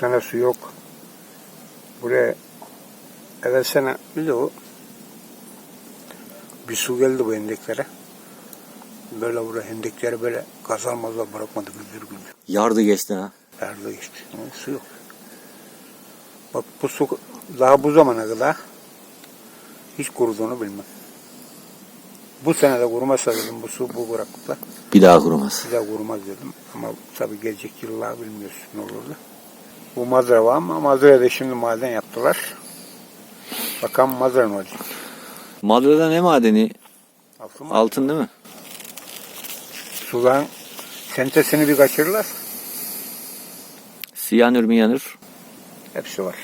sene su yok. Buraya evvel sene bir de o bir su geldi bu hendeklere. Böyle buraya hendekleri böyle kazanmazlar bırakmadı güldür güldür. Yardı geçti ha. Erdo geçti. Ama su yok. Bak bu su daha bu zamana kadar hiç kuruduğunu bilmem. Bu sene de kurumazsa dedim bu su bu kuraklıkta. Bir daha kurumaz. Bir daha kurumaz dedim. Ama tabii gelecek yıllar bilmiyoruz ne olur da. Bu Mazra var ama Mazra'da şimdi maden yaptılar. Bakalım Mazra ne olacak? Madrada ne madeni? Altın mı? Altın değil mi? Sudan sentesini bir kaçırırlar. Siyanür miyanür. Hepsi var.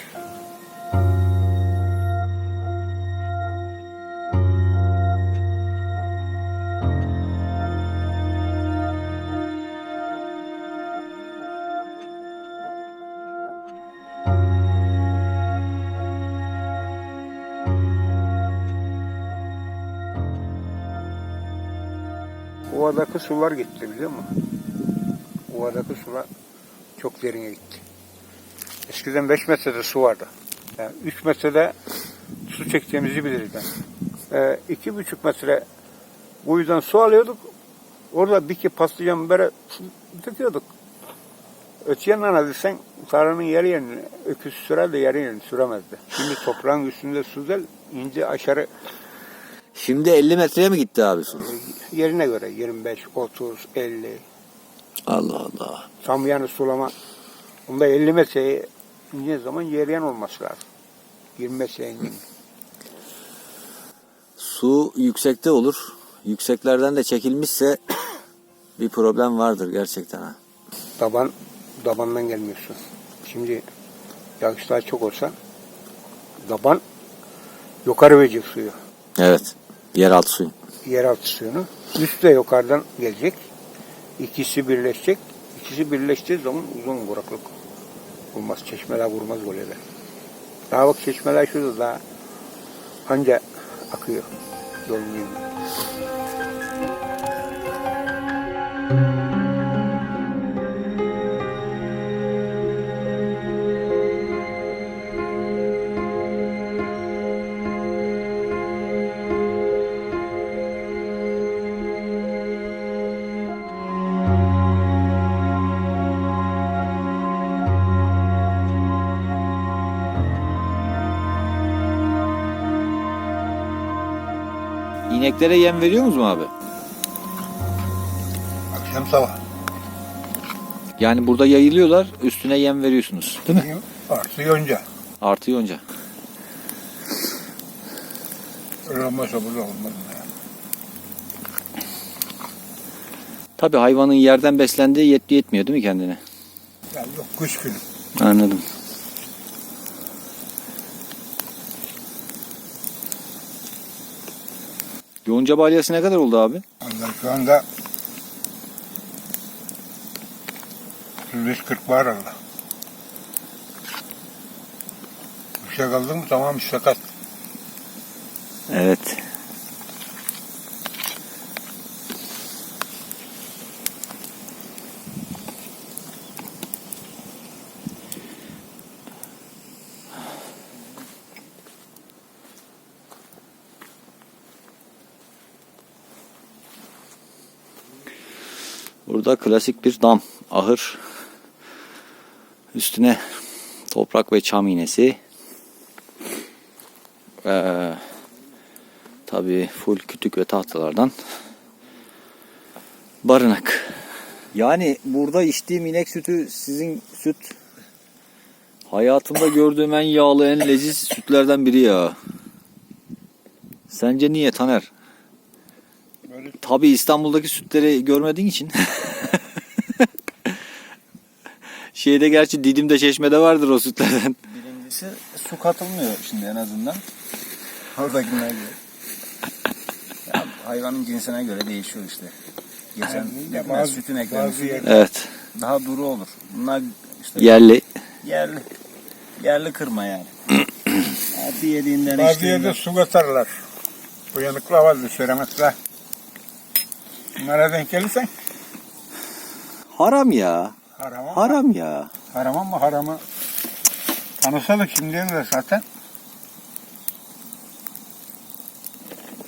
Sular gitti biliyor musun? Ovadaki sular çok derine gitti. Eskiden 5 metrede su vardı. Yani 3 metrede su çektiğimizi biliriz ben. Ee, iki buçuk metre kuyudan su alıyorduk. Orada bir iki patlıcan böyle su döküyorduk. Öte yandan alırsan tarlanın yarı yerini öküz sürer de yarı yerini süremezdi. Şimdi toprağın üstünde su değil, ince aşağı Şimdi 50 metreye mi gitti abi su? yerine göre 25, 30, 50. Allah Allah. Tam yani sulama. Bunda 50 metreye ince zaman yeriyen olması lazım. 20 metreye ince. Su yüksekte olur. Yükseklerden de çekilmişse bir problem vardır gerçekten ha. Taban, tabandan gelmiyorsun. Şimdi yağışlar çok olsa taban yukarı verecek suyu. Evet. Yeraltı suyu. Yeraltı suyunu. Üst de yukarıdan gelecek. İkisi birleşecek. İkisi birleştiği zaman uzun kuraklık olmaz. Çeşmeler vurmaz böyle de. Daha bak çeşmeler şurada daha anca akıyor. Yolun yerine. İneklere yem veriyor musunuz mu abi? Akşam sabah. Yani burada yayılıyorlar, üstüne yem veriyorsunuz. Değil mi? Artı yonca. Artı yonca. Öyle olmazsa burada olmaz. Tabi hayvanın yerden beslendiği yetmiyor değil mi kendine? Yani yok kuş günü. Anladım. Yonca balyası ne kadar oldu abi? Onlar şu anda 35-40 var arada. Bir şey kaldı mı tamam sakat. Burada klasik bir dam, ahır. Üstüne toprak ve çam iğnesi. Ee, Tabii full kütük ve tahtalardan barınak. Yani burada içtiğim inek sütü sizin süt hayatımda gördüğüm en yağlı en leziz sütlerden biri ya. Sence niye Taner? Böyle Tabii İstanbul'daki sütleri görmediğin için. Şeyde gerçi Didim'de Çeşme'de vardır o sütlerden. Birincisi su katılmıyor şimdi en azından. Oradakiler. Ya hayvanın cinsine göre değişiyor işte. Geçen Yani bazı- sütün yer- Evet. daha duru olur. Bunlar işte Yerli. yerli. Yerli kırma yani. Eti yediğinden bazı içtiğinden. yerde su katarlar. Uyanıklar vardı söylemekle. Bunlara denk gelirsen Haram ya. haram ama, Haram ya. haram ama haramı Anasalık şimdiye göre zaten.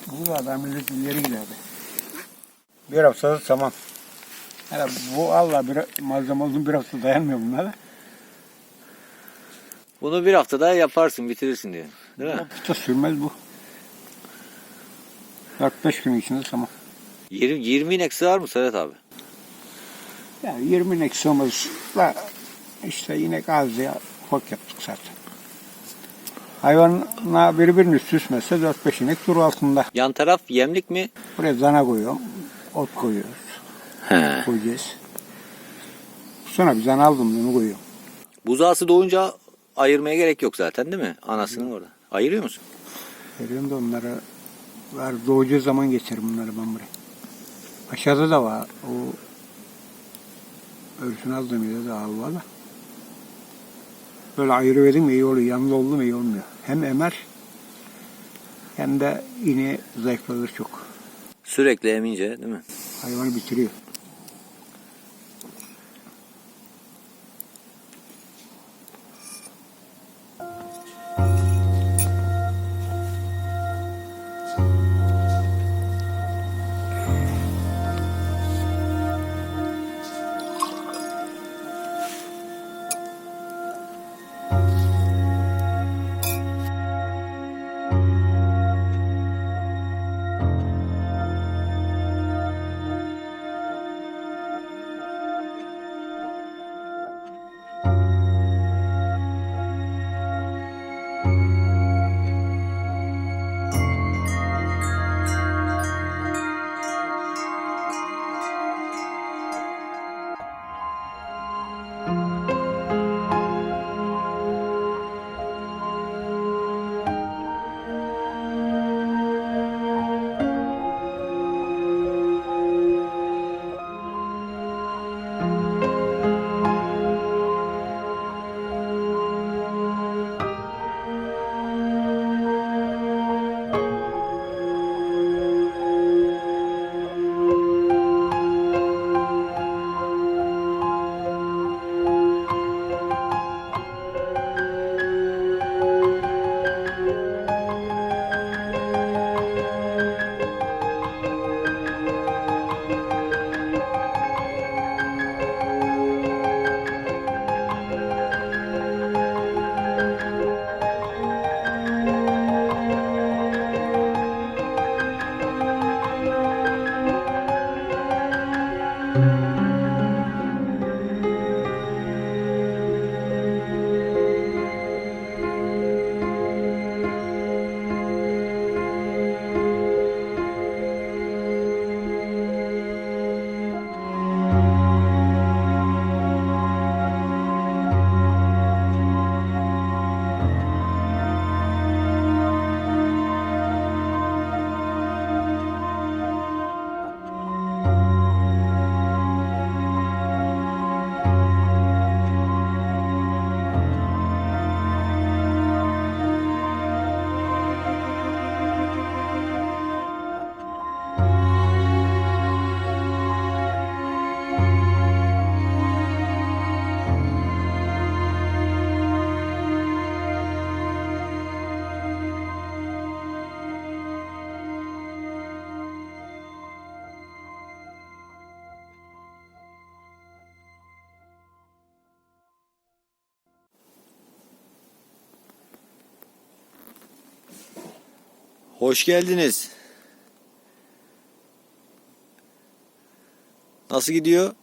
Bu adam millet ileri giderdi. Bir haftada tamam. Yani bu Allah bir malzeme uzun bir hafta dayanmıyor bunlara. Bunu bir hafta daha yaparsın bitirirsin diyor. Değil mi? Hafta sürmez bu. 4-5 gün içinde tamam. 20, 20 inek sığar mı Serhat abi? Yani 20 inek sığmaz da işte inek az diye ufak yaptık zaten. Hayvanla birbirini süsmezse 4-5 inek dur altında. Yan taraf yemlik mi? Buraya dana koyuyorum. Ot koyuyoruz. He. Koyacağız. Sonra bir tane aldım bunu koyuyorum. Buzağısı doğunca ayırmaya gerek yok zaten değil mi? Anasının orada. Ayırıyor musun? Veriyorum da onları var doğacağı zaman geçerim bunları ben buraya. Aşağıda da var. O ölüsünü aldığım yerde de al var da. Böyle ayrı verdim iyi oluyor. Yanında oldu mu iyi olmuyor. Hem emer hem de ineği zayıflatır çok. Sürekli emince değil mi? Hayvanı bitiriyor. Hoş geldiniz. Nasıl gidiyor?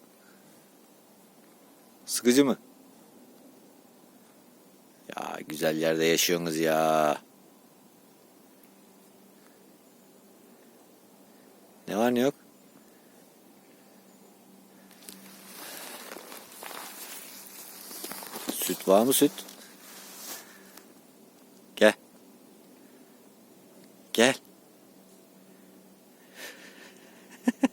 Sıkıcı mı? Ya güzel yerde yaşıyorsunuz ya. Ne var ne yok? Süt var mı süt? Gel. Gel.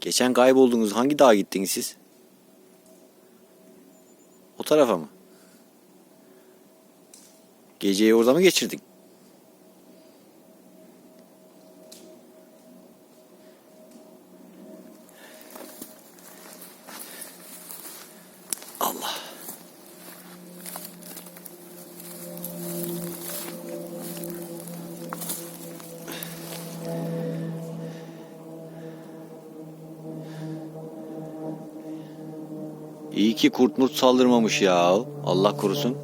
Geçen kayboldunuz. Hangi dağa gittiniz siz? O tarafa mı? Geceyi orada mı geçirdin? İyi ki kurt murt saldırmamış ya. Allah korusun.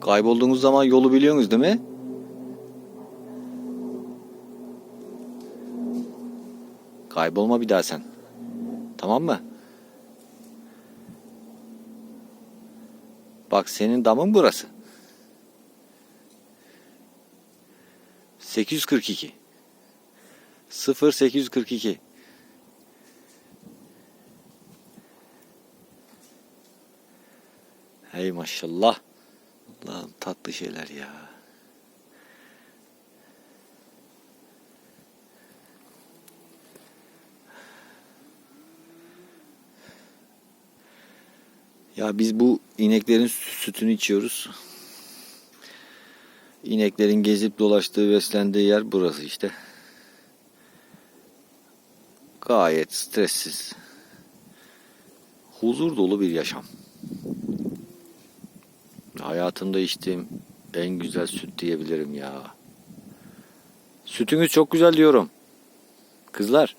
Kaybolduğunuz zaman yolu biliyorsunuz değil mi? Kaybolma bir daha sen. Tamam mı? Bak senin damın burası. 842. 0842. Hey maşallah. Allah'ım tatlı şeyler ya. Ya biz bu ineklerin sü- sütünü içiyoruz. İneklerin gezip dolaştığı, beslendiği yer burası işte. Gayet stressiz. Huzur dolu bir yaşam. Hayatımda içtiğim en güzel süt diyebilirim ya. Sütünüz çok güzel diyorum. Kızlar.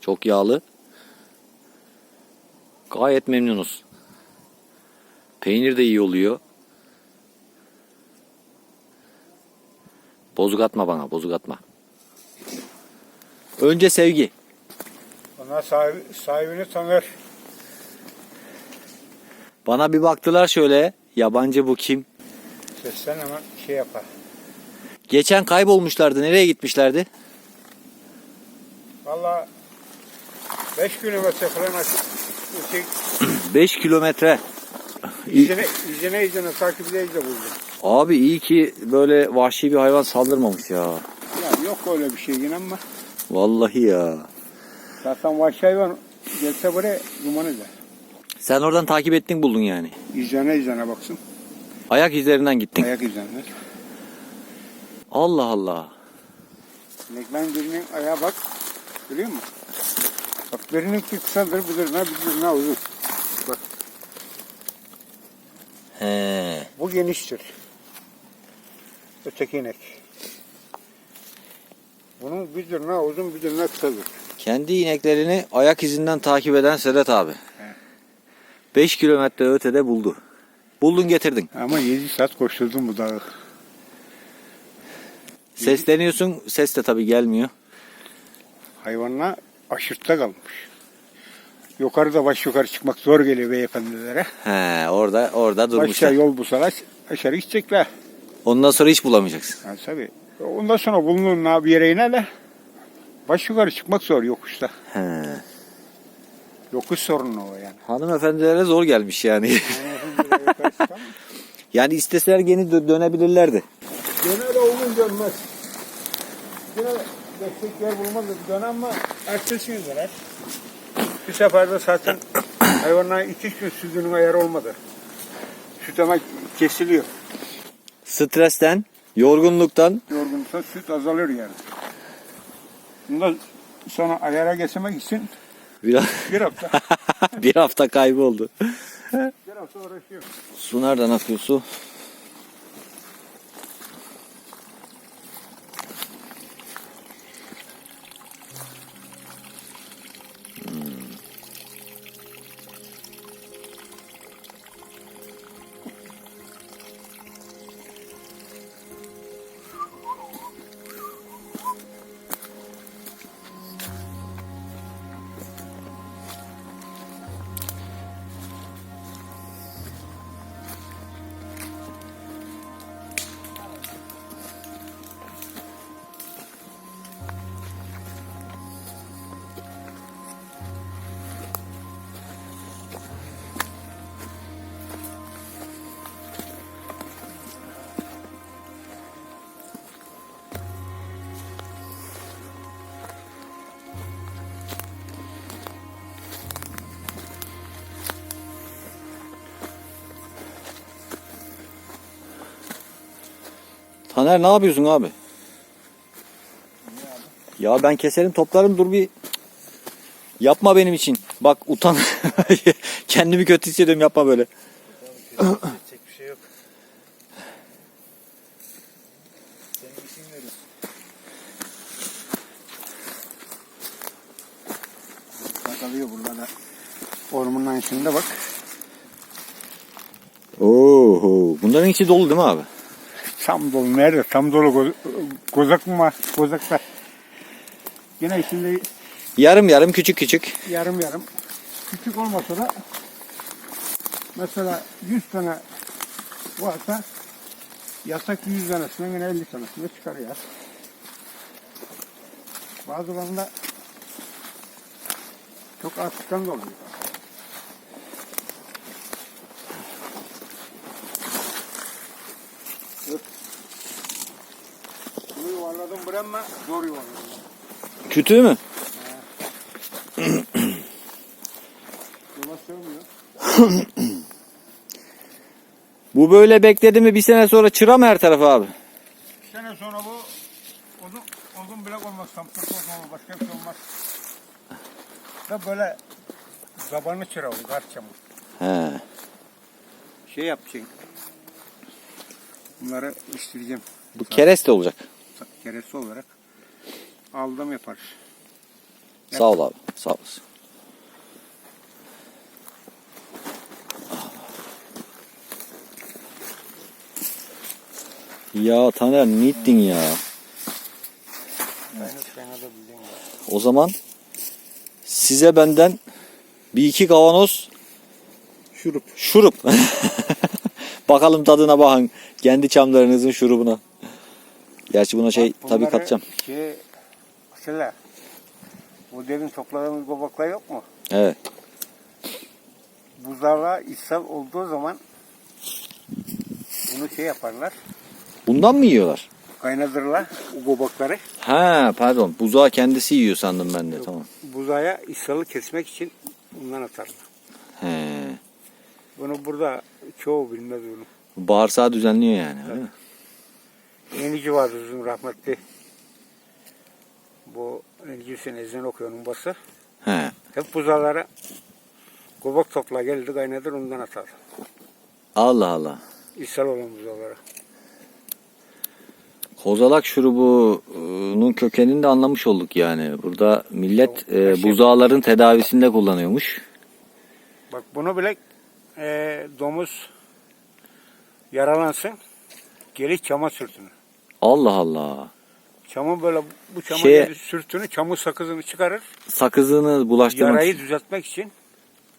Çok yağlı. Gayet memnunuz. Peynir de iyi oluyor. Bozuk atma bana, bozuk atma. Önce sevgi. Onlar sahibi, sahibini tanır. Bana bir baktılar şöyle. Yabancı bu kim? Sesten hemen şey yapar. Geçen kaybolmuşlardı. Nereye gitmişlerdi? Valla 5 kilometre falan. Öteki 5 kilometre. izine, izine izine takip ede de buldum. Abi iyi ki böyle vahşi bir hayvan saldırmamış ya. Ya yok öyle bir şey yine ama Vallahi ya. zaten vahşi hayvan gelse buraya duman eder. Sen oradan takip ettin buldun yani. İzine izine baksın. Ayak izlerinden gittin. Ayak izlerine. Allah Allah. İneklerin birinin ayağa bak. Görüyor musun? Bak birinin ki kısadır, birine birine uzun. Bak He. bu geniştir. Öteki inek. Bunun bir dırnağı uzun bir dırnağı kısadır. Kendi ineklerini ayak izinden takip eden Sedat abi. Evet. 5 kilometre ötede buldu. Buldun getirdin. Ama 7 saat koşturdum bu dağı. Sesleniyorsun. Ses de tabii gelmiyor. Hayvanla aşırtta kalmış. Yukarıda baş yukarı çıkmak zor geliyor beyefendilere. He, orada orada durmuşlar. yol bulsalar aşağı gidecekler. Ondan sonra hiç bulamayacaksın. Yani tabii. Ondan sonra bulunur bir yere iner de baş yukarı çıkmak zor yokuşta. He. Yokuş sorunu o yani. Hanımefendilere zor gelmiş yani. Yani isteseler gene dö- dönebilirlerdi. De olur dönmez. De destek yer bulmaz da dön ama ertesi gün döner. Bir seferde zaten hayvanlar iki gün sütünün ayarı olmadı. Süt ama kesiliyor. Stresten, yorgunluktan Yorgunlukta süt azalır yani. Bundan sonra ayara geçmek için bir, bir hafta, bir hafta kayboldu. bir hafta uğraşıyor. Su nereden akıyor su? Taner ne yapıyorsun abi? Ya ben keserim toplarım dur bir yapma benim için. Bak utan. Kendimi kötü hissediyorum yapma böyle. Bir şey yok. Senin işin görüyorsun. kalıyor buralarda. Ormanın içinde bak. Oo, bunların içi dolu değil mi abi? Tam dolu nerede? Tam dolu Goz- kozak mı var? Kozakta. Yine içinde Yarım yarım küçük küçük. yarım yarım. Küçük olmasa da mesela 100 tane varsa yasak 100 tanesine yine 50 tanesine çıkar ya. Bazılarında çok açıktan da oluyor. Dur. Bunu bırakma zor yuvarladım. Kütüğü mü? Yola sığmıyor. Bu böyle bekledi mi bir sene sonra çıra mı her tarafı abi? Bir sene sonra bu odun, odun bile olmaz, sampırt olmaz, başka bir şey olmaz. Da böyle zabanı çıra olur, kar çamur. He. Şey yapacağım. Bunları işleyeceğim. Bu kereste olacak. Keresi olarak aldım yaparız. Sağ ol abi. Sağ olasın. Ya Taner ne ettin ya? Ben fena da bildiğim var. O zaman size benden bir iki kavanoz Şurup. şurup. Bakalım tadına bakın. Kendi çamlarınızın şurubuna. Gerçi buna şey Bak tabii katacağım. Şey, mesela bu demin topladığımız babaklar yok mu? Evet. Buzlarla ishal olduğu zaman bunu şey yaparlar. Bundan mı yiyorlar? Kaynatırlar o gobakları. Ha pardon. Buzağı kendisi yiyor sandım ben de. Tamam. Buzaya ishalı kesmek için bundan atarlar. He. Bunu burada çoğu bilmez bunu. Bağırsağı düzenliyor yani. Öyle mi? Enici vardı bizim rahmetli. Bu Enici Hüseyin ezan okuyor onun bası. He. Hep buzalara gobak topla geldi kaynatır ondan atar. Allah Allah. İshal olan buzalara. Kozalak şurubunun kökenini de anlamış olduk yani. Burada millet e, yaşa- buzağların tedavisinde kullanıyormuş. Bak bunu bile e, domuz yaralansın. Geri çama sürtünür. Allah Allah. Çamı böyle bu çamı Şeye- sürtünü çamur sakızını çıkarır. Sakızını bulaştırmak Yarayı için. düzeltmek için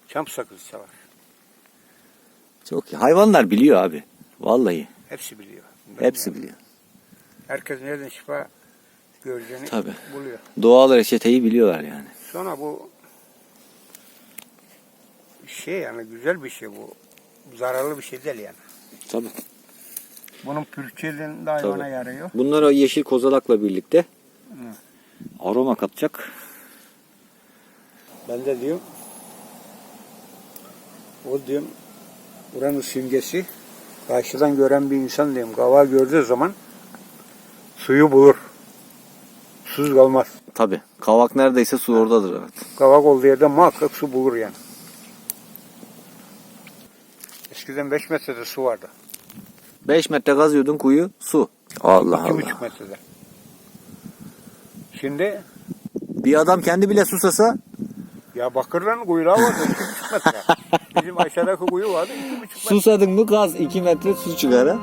çam sakızı çalar. Çok iyi. Hayvanlar biliyor abi. Vallahi. Hepsi biliyor. Hepsi biliyor. Herkes nereden şifa göreceğini Tabii. buluyor. Doğal reçeteyi biliyorlar yani. Sonra bu şey yani güzel bir şey bu. Zararlı bir şey değil yani. Tabii. Bunun pürçeliğinde hayvana Tabii. yarıyor. Bunlar o yeşil kozalakla birlikte aroma katacak. Ben de diyorum o diyorum buranın simgesi karşıdan gören bir insan diyorum kavağı gördüğü zaman suyu bulur. Susuz kalmaz. Tabii. Kavak neredeyse su oradadır. Evet. Kavak olduğu yerde muhakkak su bulur yani. Eskiden 5 metrede su vardı. 5 metre kazıyordun kuyu su. Allah 2,5 Allah. metrede. Şimdi Bir adam kendi bile susasa ya Bakırların kuyruğu vardı 2,5 metre. Bizim aşağıdaki kuyu vardı 2,5 metre. susadın mı kaz 2 metre su çıkar ha.